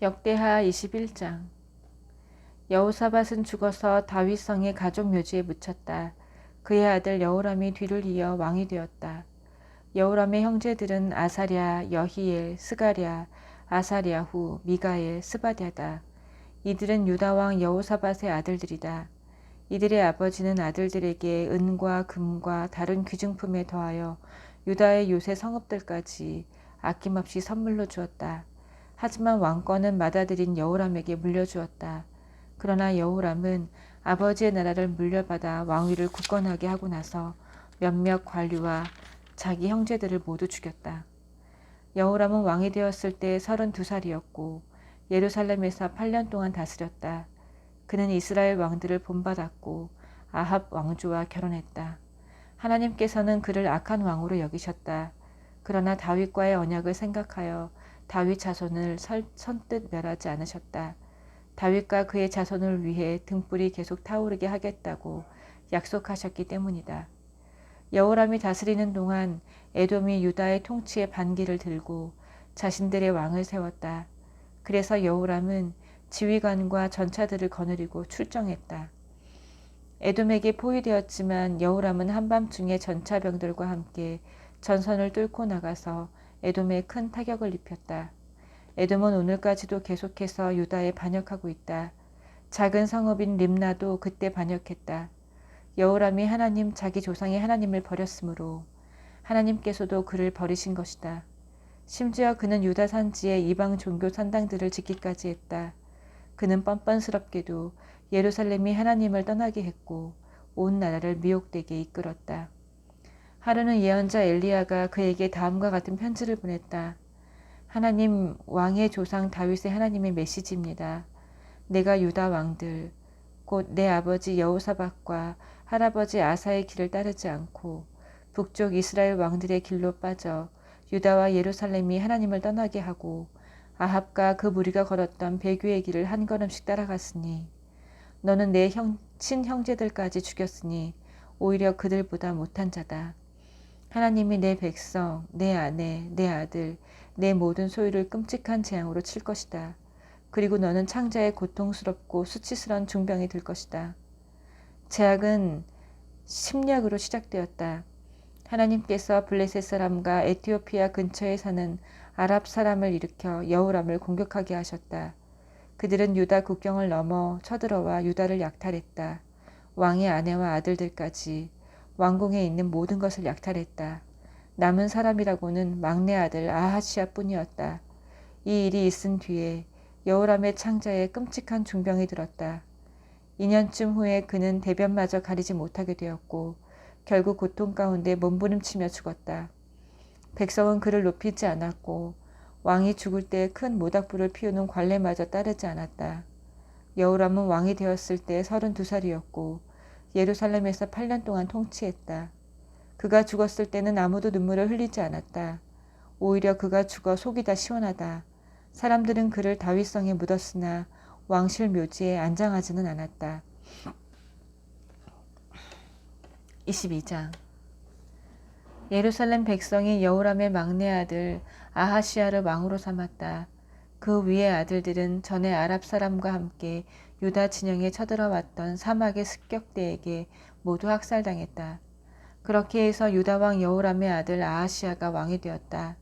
역대하 21장 여호사밧은 죽어서 다윗성의 가족 묘지에 묻혔다. 그의 아들 여호람이 뒤를 이어 왕이 되었다. 여호람의 형제들은 아사랴, 여히엘, 스가랴, 아사랴후, 미가엘, 스바랴다. 이들은 유다 왕 여호사밧의 아들들이다. 이들의 아버지는 아들들에게 은과 금과 다른 귀중품에 더하여 유다의 요새 성읍들까지 아낌없이 선물로 주었다. 하지만 왕권은 맏아들인 여호람에게 물려주었다. 그러나 여호람은 아버지의 나라를 물려받아 왕위를 굳건하게 하고 나서 몇몇 관리와 자기 형제들을 모두 죽였다. 여호람은 왕이 되었을 때 32살이었고 예루살렘에서 8년 동안 다스렸다. 그는 이스라엘 왕들을 본받았고 아합 왕조와 결혼했다. 하나님께서는 그를 악한 왕으로 여기셨다. 그러나 다윗과의 언약을 생각하여 다윗 자손을 선뜻 멸하지 않으셨다. 다윗과 그의 자손을 위해 등불이 계속 타오르게 하겠다고 약속하셨기 때문이다. 여호람이 다스리는 동안 에돔이 유다의 통치의 반기를 들고 자신들의 왕을 세웠다. 그래서 여호람은 지휘관과 전차들을 거느리고 출정했다. 에돔에게 포위되었지만 여호람은 한밤중에 전차병들과 함께 전선을 뚫고 나가서 에돔에 큰 타격을 입혔다. 에돔은 오늘까지도 계속해서 유다에 반역하고 있다. 작은 성읍인 림나도 그때 반역했다. 여호람이 하나님 자기 조상의 하나님을 버렸으므로 하나님께서도 그를 버리신 것이다. 심지어 그는 유다 산지의 이방 종교 산당들을 짓기까지 했다. 그는 뻔뻔스럽게도 예루살렘이 하나님을 떠나게 했고 온 나라를 미혹되게 이끌었다. 하루는 예언자 엘리야가 그에게 다음과 같은 편지를 보냈다. 하나님 왕의 조상 다윗의 하나님의 메시지입니다. 내가 유다 왕들 곧 내 아버지 여호사박과 할아버지 아사의 길을 따르지 않고 북쪽 이스라엘 왕들의 길로 빠져 유다와 예루살렘이 하나님을 떠나게 하고 아합과 그 무리가 걸었던 배교의 길을 한 걸음씩 따라갔으니 너는 내 형, 친형제들까지 죽였으니 오히려 그들보다 못한 자다. 하나님이 내 백성, 내 아내, 내 아들, 내 모든 소유를 끔찍한 재앙으로 칠 것이다. 그리고 너는 창자의 고통스럽고 수치스러운 중병이 될 것이다. 제약은 심략으로 시작되었다. 하나님께서 블레셋 사람과 에티오피아 근처에 사는 아랍 사람을 일으켜 여우람을 공격하게 하셨다. 그들은 유다 국경을 넘어 쳐들어와 유다를 약탈했다. 왕의 아내와 아들들까지 왕궁에 있는 모든 것을 약탈했다. 남은 사람이라고는 막내 아들 아하시아 뿐이었다. 이 일이 있은 뒤에 여호람의 창자에 끔찍한 중병이 들었다. 2년쯤 후에 그는 대변마저 가리지 못하게 되었고 결국 고통 가운데 몸부림치며 죽었다. 백성은 그를 높이지 않았고 왕이 죽을 때 큰 모닥불을 피우는 관례마저 따르지 않았다. 여호람은 왕이 되었을 때 32살이었고 예루살렘에서 8년 동안 통치했다. 그가 죽었을 때는 아무도 눈물을 흘리지 않았다. 오히려 그가 죽어 속이 다 시원하다. 사람들은 그를 다윗성에 묻었으나 왕실 묘지에 안장하지는 않았다. 22장 예루살렘 백성이 여호람의 막내 아들 아하시아를 왕으로 삼았다. 그 위의 아들들은 전에 아랍 사람과 함께 유다 진영에 쳐들어왔던 사막의 습격대에게 모두 학살당했다. 그렇게 해서 유다 왕 여호람의 아들 아하시아가 왕이 되었다.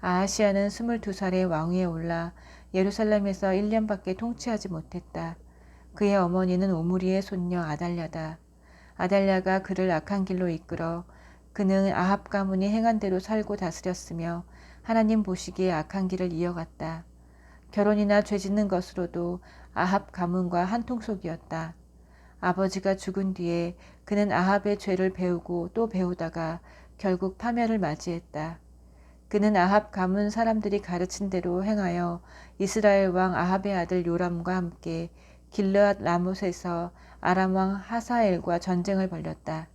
아하시아는 22살에 왕위에 올라 예루살렘에서 1년밖에 통치하지 못했다. 그의 어머니는 오므리의 손녀 아달랴다. 아달랴가 그를 악한 길로 이끌어 그는 아합 가문이 행한 대로 살고 다스렸으며 하나님 보시기에 악한 길을 이어갔다. 결혼이나 죄 짓는 것으로도 아합 가문과 한통속이었다. 아버지가 죽은 뒤에 그는 아합의 죄를 배우고 또 배우다가 결국 파멸을 맞이했다. 그는 아합 가문 사람들이 가르친 대로 행하여 이스라엘 왕 아합의 아들 요람과 함께 길르앗 라못에서 아람 왕 하사엘과 전쟁을 벌였다.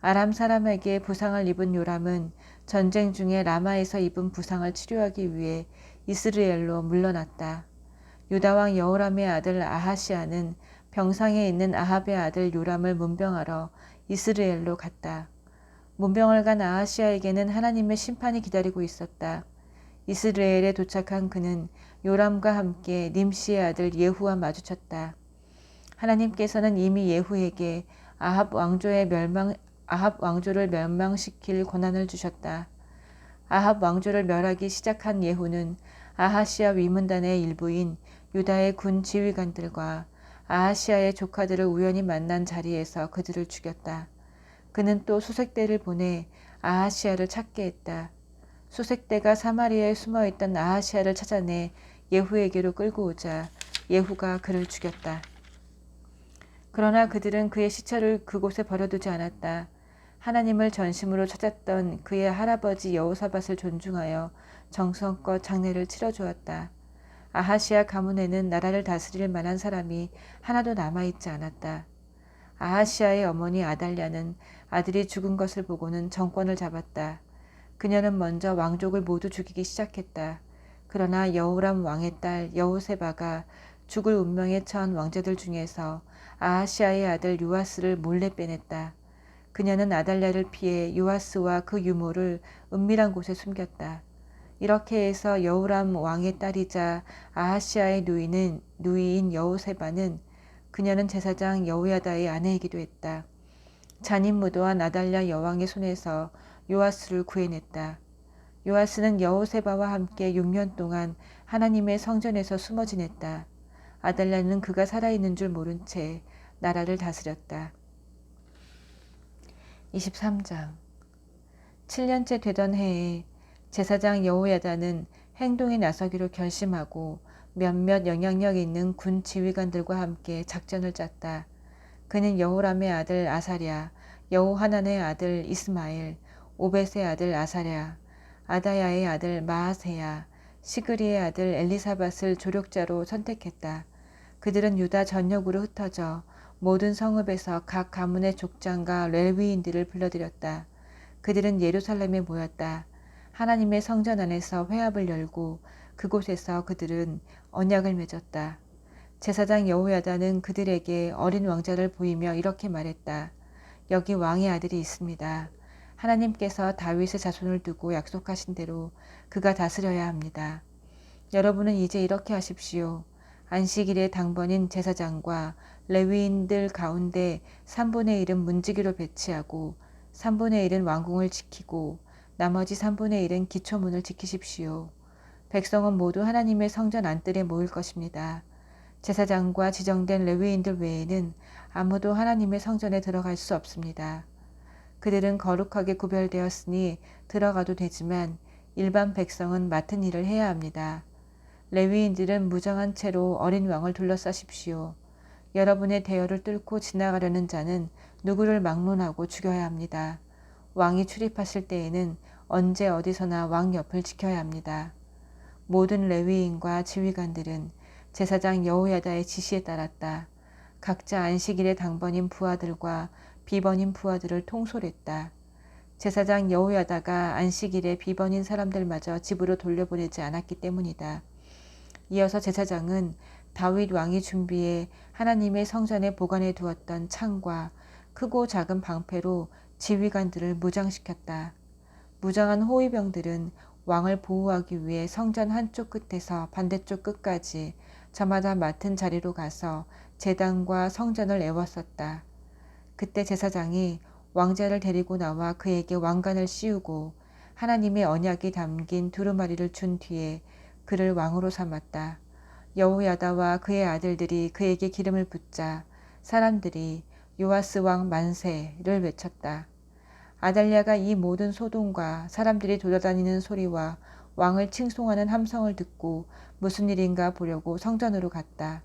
아람 사람에게 부상을 입은 요람은 전쟁 중에 라마에서 입은 부상을 치료하기 위해 이스라엘로 물러났다. 유다 왕 여호람의 아들 아하시아는 병상에 있는 아합의 아들 요람을 문병하러 이스라엘로 갔다. 문병을 간 아하시아에게는 하나님의 심판이 기다리고 있었다. 이스라엘에 도착한 그는 요람과 함께 님시의 아들 예후와 마주쳤다. 하나님께서는 이미 예후에게 아합 왕조의 멸망 아합 왕조를 멸망시킬 권한을 주셨다. 아합 왕조를 멸하기 시작한 예후는 아하시아 위문단의 일부인 유다의 군 지휘관들과 아하시아의 조카들을 우연히 만난 자리에서 그들을 죽였다. 그는 또 수색대를 보내 아하시아를 찾게 했다. 수색대가 사마리아에 숨어 있던 아하시아를 찾아내 예후에게로 끌고 오자 예후가 그를 죽였다. 그러나 그들은 그의 시체를 그곳에 버려두지 않았다. 하나님을 전심으로 찾았던 그의 할아버지 여호사밧을 존중하여 정성껏 장례를 치러주었다. 아하시아 가문에는 나라를 다스릴 만한 사람이 하나도 남아있지 않았다. 아하시아의 어머니 아달랴는 아들이 죽은 것을 보고는 정권을 잡았다. 그녀는 먼저 왕족을 모두 죽이기 시작했다. 그러나 여호람 왕의 딸 여호세바가 죽을 운명에 처한 왕자들 중에서 아하시아의 아들 요아스를 몰래 빼냈다. 그녀는 아달랴를 피해 요아스와 그 유모를 은밀한 곳에 숨겼다. 이렇게 해서 여우람 왕의 딸이자 아하시아의 누이는 누이인 여우세바는 그녀는 제사장 여우야다의 아내이기도 했다. 잔인무도한 아달랴 여왕의 손에서 요아스를 구해냈다. 요아스는 여우세바와 함께 6년 동안 하나님의 성전에서 숨어 지냈다. 아달랴는 그가 살아있는 줄 모른 채 나라를 다스렸다. 23장 7년째 되던 해에 제사장 여호야다는 행동에 나서기로 결심하고 몇몇 영향력 있는 군 지휘관들과 함께 작전을 짰다. 그는 여호람의 아들 아사랴, 여호하난의 아들 이스마엘, 오벳의 아들 아사랴, 아다야의 아들 마하세야, 시그리의 아들 엘리사밧을 조력자로 선택했다. 그들은 유다 전역으로 흩어져 모든 성읍에서 각 가문의 족장과 레위인들을 불러들였다. 그들은 예루살렘에 모였다. 하나님의 성전 안에서 회합을 열고 그곳에서 그들은 언약을 맺었다. 제사장 여호야다는 그들에게 어린 왕자를 보이며 이렇게 말했다. 여기 왕의 아들이 있습니다. 하나님께서 다윗의 자손을 두고 약속하신 대로 그가 다스려야 합니다. 여러분은 이제 이렇게 하십시오. 안식일에 당번인 제사장과 레위인들 가운데 3분의 1은 문지기로 배치하고 3분의 1은 왕궁을 지키고 나머지 3분의 1은 기초문을 지키십시오. 백성은 모두 하나님의 성전 안뜰에 모일 것입니다. 제사장과 지정된 레위인들 외에는 아무도 하나님의 성전에 들어갈 수 없습니다. 그들은 거룩하게 구별되었으니 들어가도 되지만 일반 백성은 맡은 일을 해야 합니다. 레위인들은 무정한 채로 어린 왕을 둘러싸십시오. 여러분의 대열을 뚫고 지나가려는 자는 누구를 막론하고 죽여야 합니다. 왕이 출입하실 때에는 언제 어디서나 왕 옆을 지켜야 합니다. 모든 레위인과 지휘관들은 제사장 여호야다의 지시에 따랐다. 각자 안식일의 당번인 부하들과 비번인 부하들을 통솔했다. 제사장 여호야다가 안식일에 비번인 사람들마저 집으로 돌려보내지 않았기 때문이다. 이어서 제사장은 다윗 왕이 준비해 하나님의 성전에 보관해 두었던 창과 크고 작은 방패로 지휘관들을 무장시켰다. 무장한 호위병들은 왕을 보호하기 위해 성전 한쪽 끝에서 반대쪽 끝까지 저마다 맡은 자리로 가서 재단과 성전을 애웠었다. 그때 제사장이 왕자를 데리고 나와 그에게 왕관을 씌우고 하나님의 언약이 담긴 두루마리를 준 뒤에 그를 왕으로 삼았다. 여호야다와 그의 아들들이 그에게 기름을 붓자 사람들이 요아스 왕 만세를 외쳤다. 아달랴가 이 모든 소동과 사람들이 돌아다니는 소리와 왕을 칭송하는 함성을 듣고 무슨 일인가 보려고 성전으로 갔다.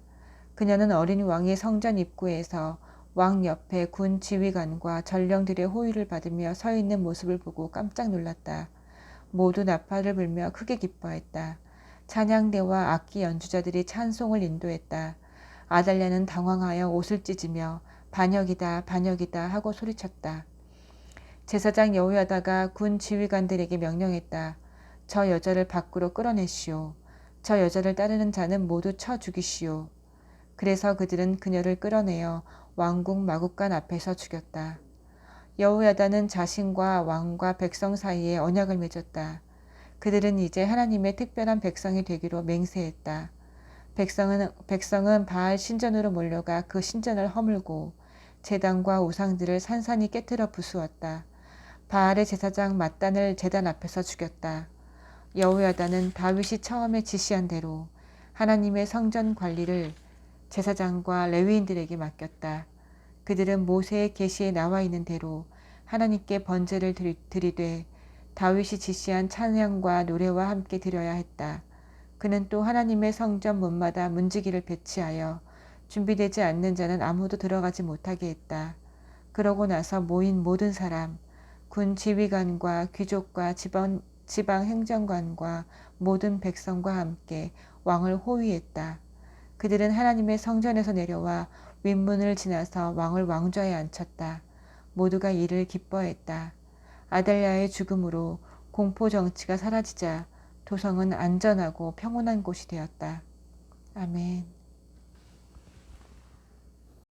그녀는 어린 왕이 성전 입구에서 왕 옆에 군 지휘관과 전령들의 호위를 받으며 서 있는 모습을 보고 깜짝 놀랐다. 모두 나팔을 불며 크게 기뻐했다. 찬양대와 악기 연주자들이 찬송을 인도했다. 아달랴는 당황하여 옷을 찢으며 반역이다 반역이다 하고 소리쳤다. 제사장 여호야다가 군 지휘관들에게 명령했다. 저 여자를 밖으로 끌어내시오. 저 여자를 따르는 자는 모두 쳐 죽이시오. 그래서 그들은 그녀를 끌어내어 왕궁 마국간 앞에서 죽였다. 여호야다는 자신과 왕과 백성 사이에 언약을 맺었다. 그들은 이제 하나님의 특별한 백성이 되기로 맹세했다. 백성은, 백성은 바알 신전으로 몰려가 그 신전을 허물고 제단과 우상들을 산산이 깨뜨려 부수었다. 바알의 제사장 mat단을 제단 앞에서 죽였다. 여호야다는 다윗이 처음에 지시한 대로 하나님의 성전 관리를 제사장과 레위인들에게 맡겼다. 그들은 모세의 계시에 나와 있는 대로 하나님께 번제를 드리, 드리되 다윗이 지시한 찬양과 노래와 함께 드려야 했다. 그는 또 하나님의 성전 문마다 문지기를 배치하여 준비되지 않는 자는 아무도 들어가지 못하게 했다. 그러고 나서 모인 모든 사람, 군 지휘관과 귀족과 지방, 지방 행정관과 모든 백성과 함께 왕을 호위했다. 그들은 하나님의 성전에서 내려와 윗문을 지나서 왕을 왕좌에 앉혔다. 모두가 이를 기뻐했다. 아델랴의 죽음으로 공포 정치가 사라지자 도성은 안전하고 평온한 곳이 되었다. 아멘.